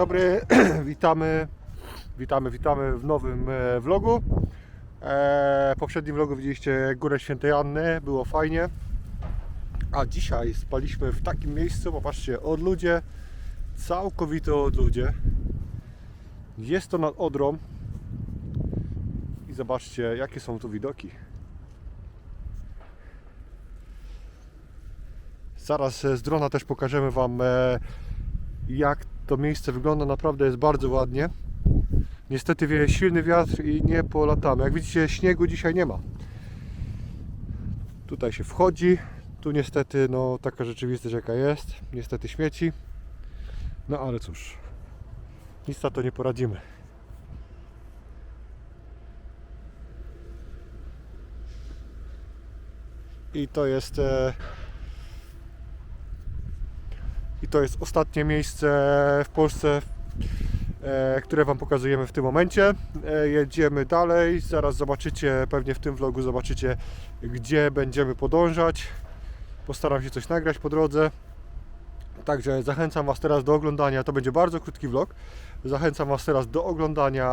Dobry, witamy, witamy, witamy w nowym e, vlogu. E, poprzednim vlogu widzieliście Górę Świętej Anny, było fajnie. A dzisiaj spaliśmy w takim miejscu, popatrzcie, odludzie, całkowite odludzie. Jest to nad Odrą i zobaczcie, jakie są tu widoki. Zaraz e, z drona też pokażemy Wam e, jak to miejsce wygląda. Naprawdę jest bardzo ładnie. Niestety wieje silny wiatr i nie polatamy. Jak widzicie śniegu dzisiaj nie ma. Tutaj się wchodzi. Tu niestety no taka rzeczywistość jaka jest. Niestety śmieci. No ale cóż. Nic na to nie poradzimy. I to jest e, i to jest ostatnie miejsce w Polsce, e, które Wam pokazujemy w tym momencie. E, Jedziemy dalej, zaraz zobaczycie, pewnie w tym vlogu zobaczycie, gdzie będziemy podążać. Postaram się coś nagrać po drodze. Także zachęcam Was teraz do oglądania, to będzie bardzo krótki vlog. Zachęcam Was teraz do oglądania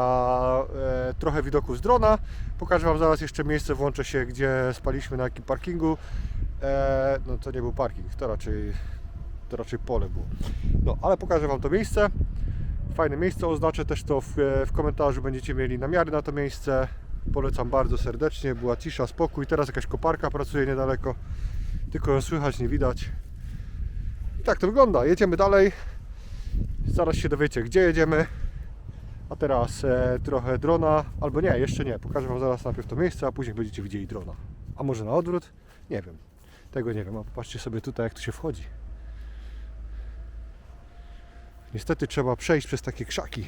e, trochę widoków z drona. Pokażę Wam zaraz jeszcze miejsce, włączę się, gdzie spaliśmy, na jakim parkingu. E, no to nie był parking, to raczej to raczej pole było. No, ale pokażę Wam to miejsce. Fajne miejsce, oznaczę też to w, w komentarzu, będziecie mieli namiary na to miejsce. Polecam bardzo serdecznie, była cisza, spokój. Teraz jakaś koparka pracuje niedaleko, tylko ją słychać, nie widać. I tak to wygląda. Jedziemy dalej. Zaraz się dowiecie, gdzie jedziemy. A teraz e, trochę drona, albo nie, jeszcze nie. Pokażę Wam zaraz najpierw to miejsce, a później będziecie widzieli drona. A może na odwrót? Nie wiem. Tego nie wiem. A popatrzcie sobie tutaj, jak tu się wchodzi. Niestety trzeba przejść przez takie krzaki.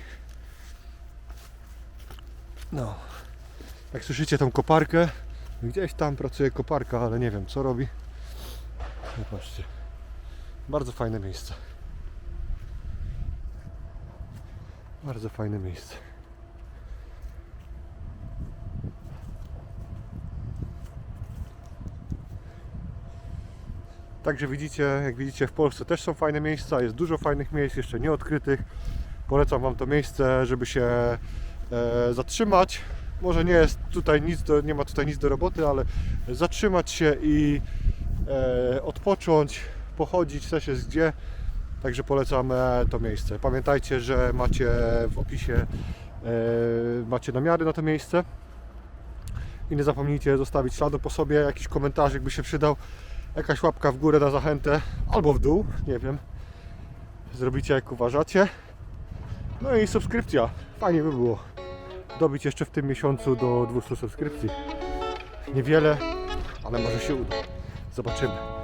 No. Jak słyszycie tą koparkę, gdzieś tam pracuje koparka, ale nie wiem co robi. Zobaczcie. Bardzo fajne miejsce. Bardzo fajne miejsce. Także widzicie, jak widzicie w Polsce też są fajne miejsca, jest dużo fajnych miejsc jeszcze nieodkrytych. Polecam Wam to miejsce, żeby się e, zatrzymać. Może nie jest tutaj nic do, nie ma tutaj nic do roboty, ale zatrzymać się i e, odpocząć, pochodzić też jest gdzie. Także polecam e, to miejsce. Pamiętajcie, że macie w opisie e, macie namiary na to miejsce. I nie zapomnijcie zostawić śladu po sobie, jakiś komentarz, jakby się przydał jakaś łapka w górę na zachętę albo w dół, nie wiem. Zrobicie jak uważacie. No i subskrypcja. Fajnie by było dobić jeszcze w tym miesiącu do 200 subskrypcji. Niewiele, ale może się uda. Zobaczymy.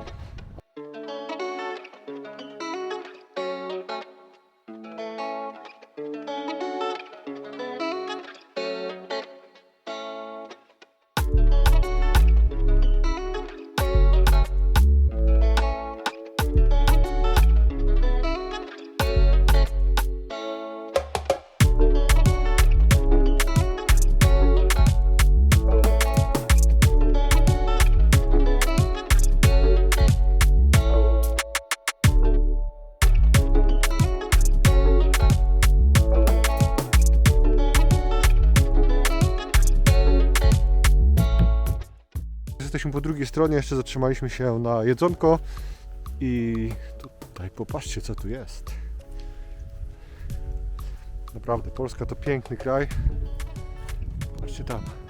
Po drugiej stronie, jeszcze zatrzymaliśmy się na jedzonko i tutaj popatrzcie co tu jest. Naprawdę, Polska to piękny kraj. Patrzcie tam.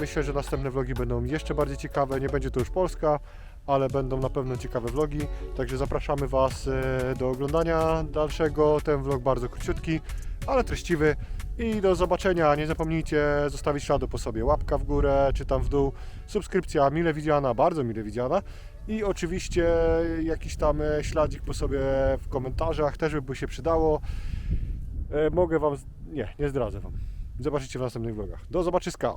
Myślę, że następne vlogi będą jeszcze bardziej ciekawe. Nie będzie to już Polska, ale będą na pewno ciekawe vlogi. Także zapraszamy Was e, do oglądania dalszego. Ten vlog bardzo króciutki, ale treściwy. I do zobaczenia. Nie zapomnijcie zostawić śladu po sobie. Łapka w górę, czy tam w dół. Subskrypcja mile widziana, bardzo mile widziana. I oczywiście jakiś tam e, śladzik po sobie w komentarzach też by się przydało. E, Mogę Wam... Nie, nie zdradzę Wam. Zobaczycie w następnych vlogach. Do zobaczyska!